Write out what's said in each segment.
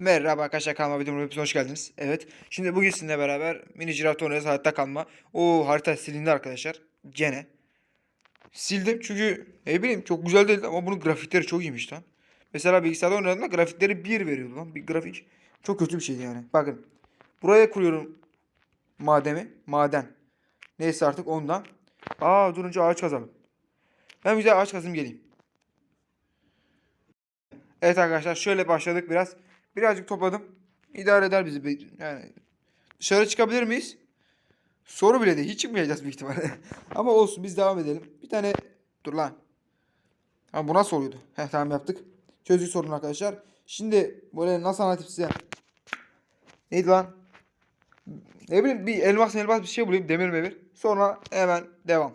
Merhaba arkadaşlar kanalıma videomu hepiniz hoş geldiniz. Evet. Şimdi bugün sizinle beraber mini girafta oynayacağız hayatta kalma. O harita silindi arkadaşlar. Gene. Sildim çünkü ne bileyim çok güzel değildi ama bunun grafikleri çok iyiymiş lan. Mesela bilgisayarda oynadığımda grafikleri 1 veriyordu lan. Bir grafik çok kötü bir şeydi yani. Bakın. Buraya kuruyorum mademi. Maden. Neyse artık ondan. Aa durunca ağaç kazalım. Ben güzel ağaç kazayım geleyim. Evet arkadaşlar şöyle başladık biraz. Birazcık topladım. İdare eder bizi. Yani dışarı çıkabilir miyiz? Soru bile değil. Hiç çıkmayacağız büyük ihtimalle. Ama olsun biz devam edelim. Bir tane dur lan. Ha bu nasıl oluyordu? Heh tamam yaptık. Çözdük sorunu arkadaşlar. Şimdi böyle nasıl anlatayım size? Neydi lan? Ne bileyim bir elmas elmas bir şey bulayım. Demir memir. Sonra hemen devam.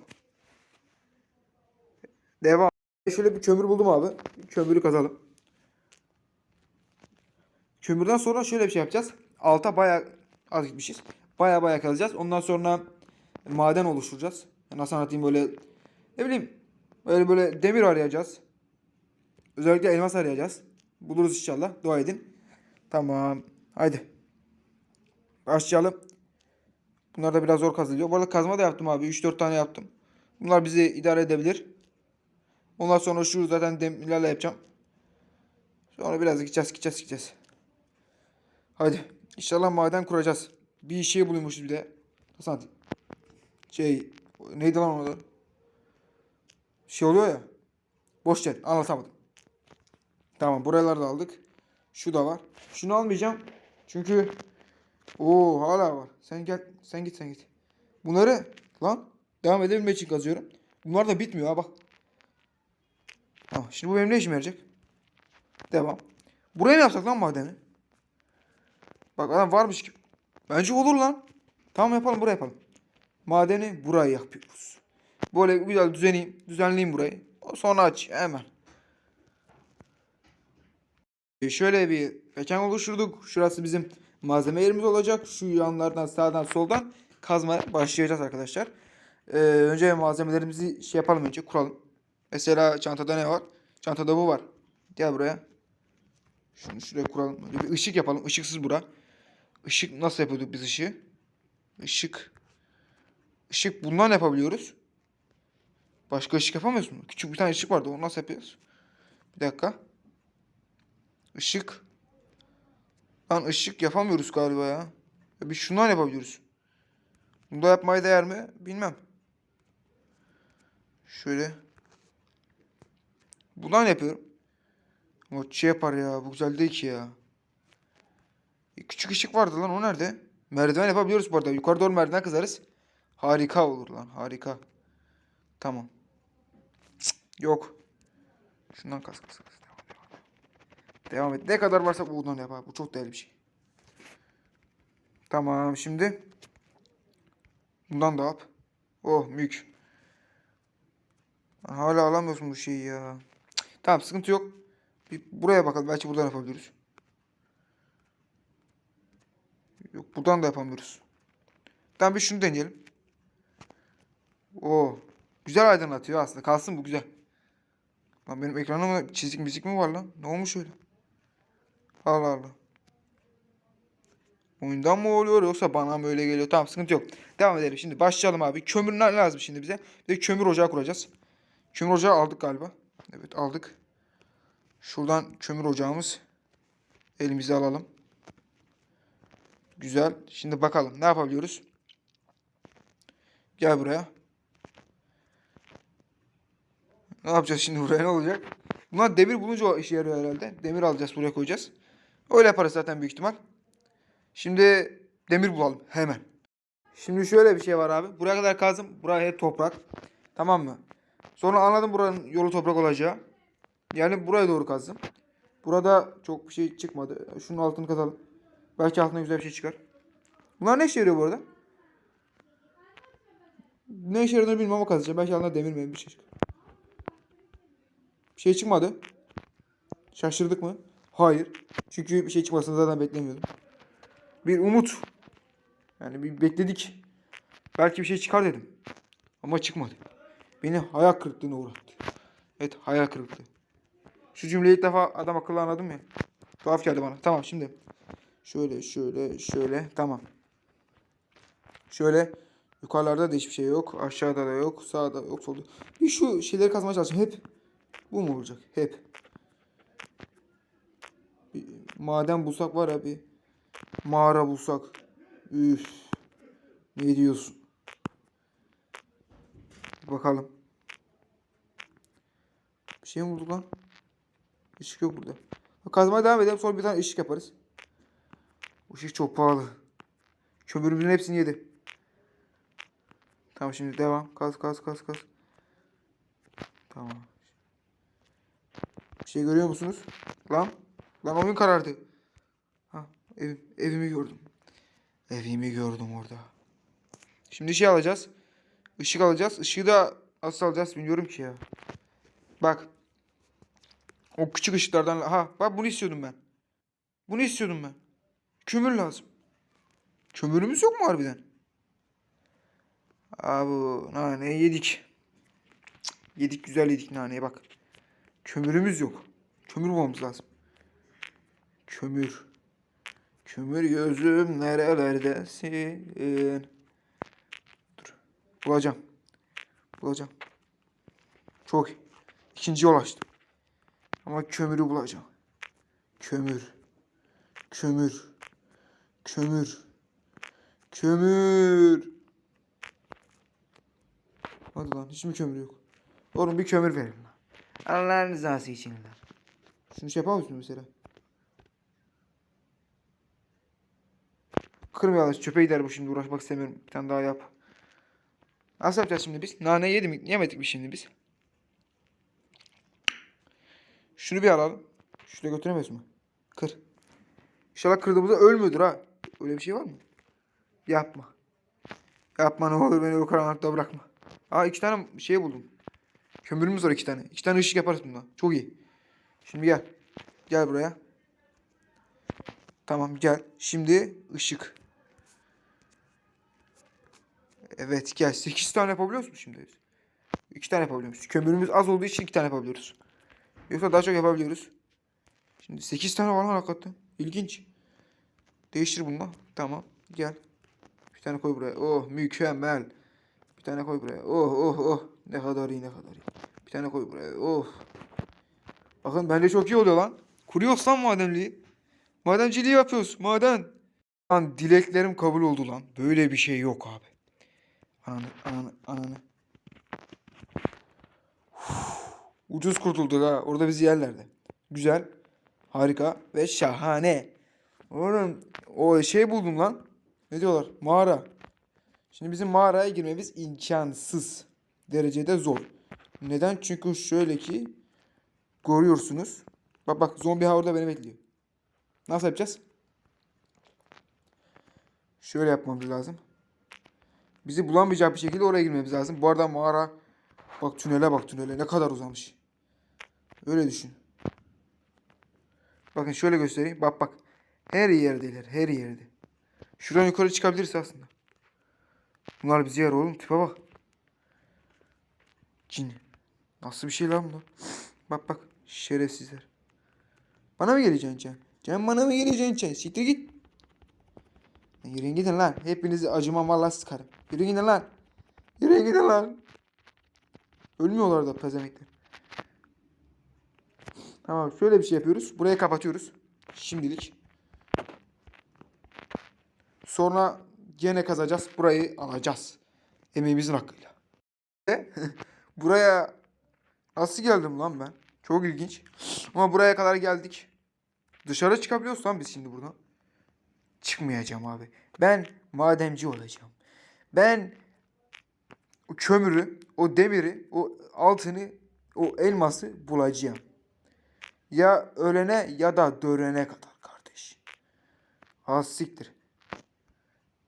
Devam. Şöyle bir kömür buldum abi. Kömürü kazalım. Kömürden sonra şöyle bir şey yapacağız. Alta bayağı az gitmişiz. Bayağı bayağı kazacağız. Ondan sonra maden oluşturacağız. Nasıl anlatayım böyle ne bileyim böyle böyle demir arayacağız. Özellikle elmas arayacağız. Buluruz inşallah. Dua edin. Tamam. Haydi. Başlayalım. Bunlar da biraz zor kazılıyor. Bu arada kazma da yaptım abi. 3-4 tane yaptım. Bunlar bizi idare edebilir. Ondan sonra şu zaten demirlerle yapacağım. Sonra biraz gideceğiz gideceğiz gideceğiz. Hadi. İnşallah maden kuracağız. Bir şey buluyormuşuz bir de. Anlatayım? Şey neydi lan adı? Şey oluyor ya. Boş ver anlatamadım. Tamam buraları da aldık. Şu da var. Şunu almayacağım. Çünkü o hala var. Sen gel sen git sen git. Bunları lan devam edebilmek için kazıyorum. Bunlar da bitmiyor ha bak. Tamam şimdi bu benim ne işime yarayacak? Devam. Buraya mı yapsak lan madeni? Bak adam varmış gibi. Bence olur lan. Tamam yapalım buraya yapalım. Madeni buraya yapıyoruz. Böyle güzel düzenleyeyim. Düzenleyeyim burayı. Sonra aç hemen. E, Şöyle bir mekan oluşturduk. Şurası bizim malzeme yerimiz olacak. Şu yanlardan sağdan soldan kazmaya başlayacağız arkadaşlar. Ee, önce malzemelerimizi şey yapalım önce kuralım. Mesela çantada ne var? Çantada bu var. Gel buraya. Şunu şuraya kuralım. Böyle bir ışık yapalım. Işıksız bura. Işık nasıl yapıyorduk biz ışığı? Işık. Işık bundan yapabiliyoruz. Başka ışık yapamıyoruz mu? Küçük bir tane ışık vardı. Onu nasıl yapıyoruz? Bir dakika. Işık. Lan ışık yapamıyoruz galiba ya. ya biz şundan yapabiliyoruz. Bunu da yapmaya değer mi? Bilmem. Şöyle. Bundan yapıyorum. Ama şey yapar ya. Bu güzel değil ki ya. Küçük ışık vardı lan o nerede? Merdiven yapabiliyoruz bu arada. Yukarı doğru merdiven kızarız. Harika olur lan harika. Tamam. Cık, yok. Şundan kas kas kas. Devam, devam. Devam et. Ne kadar varsa bundan yap abi. Bu çok değerli bir şey. Tamam şimdi. Bundan da yap. Oh mük. Hala alamıyorsun bu şeyi ya. Cık, Tamam sıkıntı yok. Bir buraya bakalım. Belki buradan yapabiliriz. Yok buradan da yapamıyoruz. Tamam bir şunu deneyelim. Oo. Güzel aydınlatıyor aslında. Kalsın bu güzel. Lan benim ekranımda çizik müzik mi var lan? Ne olmuş öyle? Allah Allah. Oyundan mı oluyor yoksa bana mı öyle geliyor? Tamam sıkıntı yok. Devam edelim. Şimdi başlayalım abi. Kömür ne lazım şimdi bize? Bir de kömür ocağı kuracağız. Kömür ocağı aldık galiba. Evet aldık. Şuradan kömür ocağımız. Elimize alalım. Güzel. Şimdi bakalım ne yapabiliyoruz? Gel buraya. Ne yapacağız şimdi buraya ne olacak? Bunlar demir bulunca işe yarıyor herhalde. Demir alacağız buraya koyacağız. Öyle yaparız zaten büyük ihtimal. Şimdi demir bulalım hemen. Şimdi şöyle bir şey var abi. Buraya kadar kazdım. Buraya hep toprak. Tamam mı? Sonra anladım buranın yolu toprak olacağı. Yani buraya doğru kazdım. Burada çok bir şey çıkmadı. Şunun altını kazalım. Belki altına güzel bir şey çıkar. Bunlar ne işe yarıyor bu arada? Ne işe yaradığını bilmem ama kazacağım. Belki altına demir mi bir şey çıkar. Bir şey çıkmadı. Şaşırdık mı? Hayır. Çünkü bir şey çıkmasını zaten beklemiyordum. Bir umut. Yani bir bekledik. Belki bir şey çıkar dedim. Ama çıkmadı. Beni hayal kırıklığına uğrattı. Evet hayal kırıklığı. Şu cümleyi ilk defa adam akıllı anladım ya. Tuhaf geldi bana. Tamam şimdi. Şöyle şöyle şöyle. Tamam. Şöyle yukarılarda da hiçbir şey yok. Aşağıda da yok. Sağda yok. Solda. Bir şu şeyleri kazmaya çalışacağım. Hep bu mu olacak? Hep. Bir maden bulsak var ya bir mağara bulsak. Üf. Ne diyorsun? Bakalım. Bir şey mi bulduk lan? Işık yok burada. Kazmaya devam edelim. Sonra bir tane ışık yaparız. Işık çok pahalı. Kömürümüzün hepsini yedi. Tamam şimdi devam. Kaz kaz kaz kaz. Tamam. Bir şey görüyor musunuz? Lan. Lan oyun karardı. Ha, evim, evimi gördüm. Evimi gördüm orada. Şimdi şey alacağız. Işık alacağız. Işığı da nasıl alacağız bilmiyorum ki ya. Bak. O küçük ışıklardan. Ha bak bunu istiyordum ben. Bunu istiyordum ben. Kömür lazım. Kömürümüz yok mu harbiden? Abi nane yedik. Yedik güzel yedik naneye bak. Kömürümüz yok. Kömür bulmamız lazım. Kömür. Kömür gözüm nerelerdesin? Dur. Bulacağım. Bulacağım. Çok iyi. İkinci yol açtım. Ama kömürü bulacağım. Kömür. Kömür. Kömür. Kömür. Hadi lan hiç mi kömür yok? Oğlum bir kömür verin lan. Allah'ın rızası için lan. Şunu şey yapar mısın mesela? Kırmayalım çöpe gider bu şimdi uğraşmak istemiyorum. Bir tane daha yap. Nasıl yapacağız şimdi biz? Nane yedik yemedik mi şimdi biz? Şunu bir alalım. Şuraya götüremiyoruz mu? Kır. İnşallah kırdığımızda ölmüyordur ha. Öyle bir şey var mı? Yapma. Yapma ne olur beni o karanlıkta bırakma. Aa iki tane şey buldum. Kömürümüz var iki tane. İki tane ışık yaparız bundan. Çok iyi. Şimdi gel. Gel buraya. Tamam gel. Şimdi ışık. Evet gel. Sekiz tane yapabiliyoruz mu şimdi? İki tane yapabiliyoruz. Kömürümüz az olduğu için iki tane yapabiliyoruz. Yoksa daha çok yapabiliyoruz. Şimdi 8 tane var lan hakikaten. İlginç. Değiştir bunu. Tamam. Gel. Bir tane koy buraya. Oh mükemmel. Bir tane koy buraya. Oh oh oh. Ne kadar iyi ne kadar iyi. Bir tane koy buraya. Oh. Bakın bence çok iyi oluyor lan. Kuruyoruz lan madenliği. Madenciliği yapıyoruz. Maden. Lan dileklerim kabul oldu lan. Böyle bir şey yok abi. Ananı ananı ananı. Ucuz kurtulduk ha. Orada bizi yerlerdi. Güzel. Harika. Ve şahane. Oğlum o şey buldum lan. Ne diyorlar? Mağara. Şimdi bizim mağaraya girmemiz imkansız. Derecede zor. Neden? Çünkü şöyle ki görüyorsunuz. Bak bak zombi ha orada beni bekliyor. Nasıl yapacağız? Şöyle yapmamız lazım. Bizi bulamayacak bir şekilde oraya girmemiz lazım. Bu arada mağara Bak tünele bak tünele ne kadar uzamış. Öyle düşün. Bakın şöyle göstereyim. Bak bak. Her yerdeler. Her yerde. Şuradan yukarı çıkabiliriz aslında. Bunlar bizi yer oğlum. Tipe bak. Cin. Nasıl bir şey lan bu? Bak bak. Şerefsizler. Bana mı geleceksin Can? Can bana mı geleceksin Can? Siktir git. Yürüyün gidin lan. Hepinizi acımam vallahi sıkarım. Yürüyün gidin lan. Yürüyün gidin lan. Ölmüyorlar da pezemekler. Tamam şöyle bir şey yapıyoruz. Burayı kapatıyoruz. Şimdilik. Sonra gene kazacağız. Burayı alacağız. Emeğimizin hakkıyla. Ve buraya nasıl geldim lan ben? Çok ilginç. Ama buraya kadar geldik. Dışarı çıkabiliyoruz lan biz şimdi buradan. Çıkmayacağım abi. Ben madenci olacağım. Ben o kömürü, o demiri, o altını, o elması bulacağım. Ya ölene ya da dörene kadar kardeş. Siktir.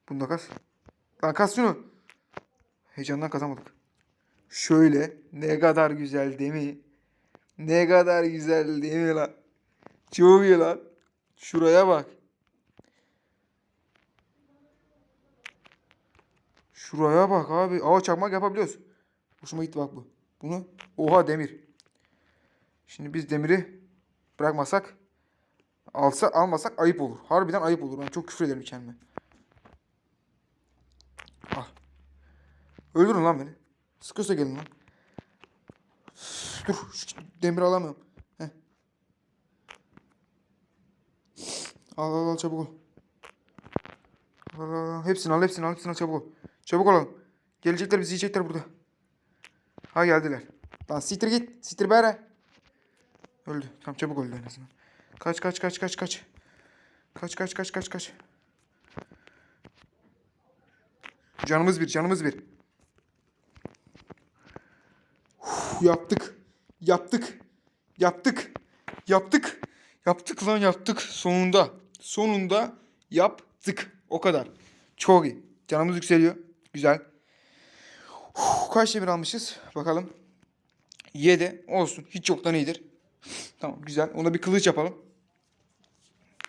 Bunda kas. Lan kas şunu. Heyecandan kazamadık. Şöyle ne kadar güzel değil mi? Ne kadar güzel değil mi lan? Çok iyi lan. Şuraya bak. Şuraya bak abi. Aa çakmak yapabiliyoruz. Hoşuma gitti bak bu. Bunu. Oha demir. Şimdi biz demiri bırakmasak Alsa almasak ayıp olur. Harbiden ayıp olur. Ben çok küfür ederim kendime. Öldürün lan beni. Sıkıyorsa gelin lan. Dur. Demir alamıyorum. Heh. Al al al çabuk ol. Al, al, al. Hepsini al hepsini al hepsini al çabuk ol. Çabuk olalım. Gelecekler bizi yiyecekler burada. Ha geldiler. Lan siktir git. Siktir bere. Öldü. Tamam çabuk öldü en azından. Kaç kaç kaç kaç kaç. Kaç kaç kaç kaç kaç. Canımız bir canımız bir. Uf, yaptık. Yaptık. Yaptık. Yaptık. Yaptık lan yaptık. Sonunda. Sonunda yaptık. O kadar. Çok iyi. Canımız yükseliyor. Güzel. Uf, kaç demir almışız? Bakalım. 7 olsun. Hiç yoktan iyidir. Tamam güzel. Ona bir kılıç yapalım.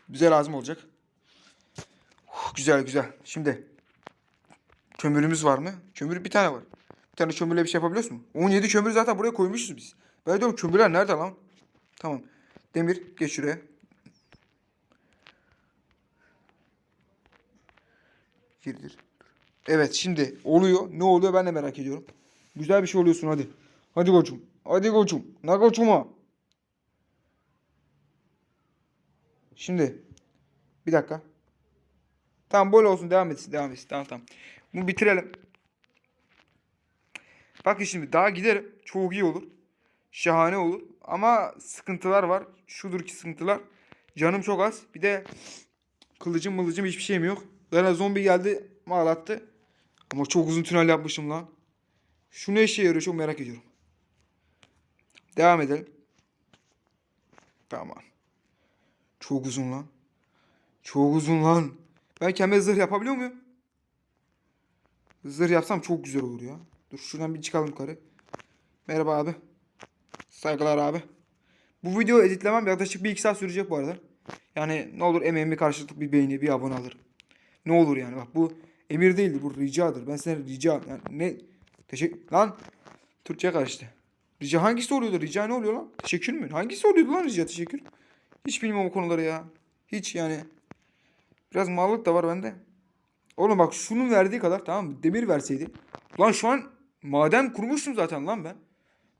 Bize lazım olacak. Uf, güzel güzel. Şimdi kömürümüz var mı? Kömür bir tane var. Bir tane kömürle bir şey yapabiliyoruz mu? 17 kömür zaten buraya koymuşuz biz. Ben diyorum kömürler nerede lan? Tamam. Demir geç şuraya. Girdir. Evet şimdi oluyor. Ne oluyor ben de merak ediyorum. Güzel bir şey oluyorsun hadi. Hadi koçum. Hadi koçum. Ne koçuma? Şimdi bir dakika. Tamam böyle olsun devam etsin devam etsin. Tamam tamam. Bunu bitirelim. Bakın şimdi daha giderim. Çok iyi olur. Şahane olur. Ama sıkıntılar var. Şudur ki sıkıntılar. Canım çok az. Bir de kılıcım mılıcım hiçbir şeyim yok. Zaten zombi geldi ağlattı. Ama çok uzun tünel yapmışım lan. Şu ne işe yarıyor çok merak ediyorum. Devam edelim. Tamam. Çok uzun lan. Çok uzun lan. Ben kendime zırh yapabiliyor muyum? Zırh yapsam çok güzel olur ya. Dur şuradan bir çıkalım yukarı. Merhaba abi. Saygılar abi. Bu video editlemem yaklaşık bir iki saat sürecek bu arada. Yani ne olur emeğimi karşılıklı bir beğeni bir abone alırım. Ne olur yani bak bu emir değildir bu ricadır. Ben sana rica yani ne teşekkür lan Türkçe karıştı. Rica hangisi oluyordu? Rica ne oluyor lan? Teşekkür mü? Hangisi oluyordu lan rica teşekkür? Hiç bilmiyorum o konuları ya. Hiç yani. Biraz mallık da var bende. Oğlum bak şunun verdiği kadar tamam mı? Demir verseydi. Lan şu an maden kurmuştum zaten lan ben.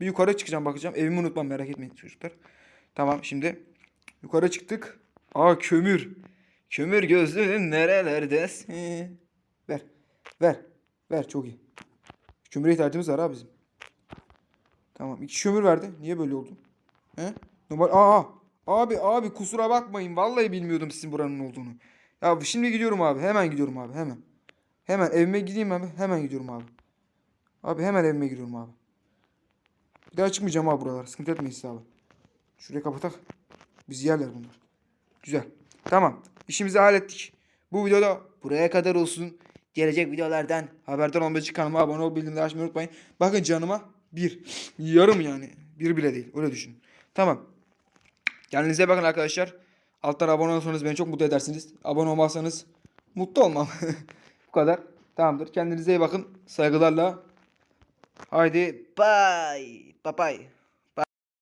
Bir yukarı çıkacağım bakacağım. Evimi unutmam merak etmeyin çocuklar. Tamam şimdi yukarı çıktık. Aa kömür. Kömür gözlüğün nerelerdesin? Ver. Ver. Ver çok iyi. Kömüre ihtiyacımız var ha bizim. Tamam iki kömür verdi. Niye böyle oldu? He? Normal. Aa abi abi kusura bakmayın. Vallahi bilmiyordum sizin buranın olduğunu. Ya şimdi gidiyorum abi. Hemen gidiyorum abi. Hemen. Hemen evime gideyim abi. Hemen gidiyorum abi. Abi hemen evime giriyorum abi. Bir daha çıkmayacağım abi buralara. Sıkıntı etmeyin siz abi. Şurayı kapatak. Bizi yerler bunlar. Güzel. Tamam. İşimizi hallettik. Bu videoda buraya kadar olsun. Gelecek videolardan haberdar olmak için kanalıma abone ol bildirimleri açmayı unutmayın. Bakın canıma bir. Yarım yani. Bir bile değil. Öyle düşünün. Tamam. Kendinize bakın arkadaşlar. Alttan abone olursanız beni çok mutlu edersiniz. Abone olmazsanız mutlu olmam. Bu kadar. Tamamdır. Kendinize iyi bakın. Saygılarla. Haydi. Bye. Bye bye.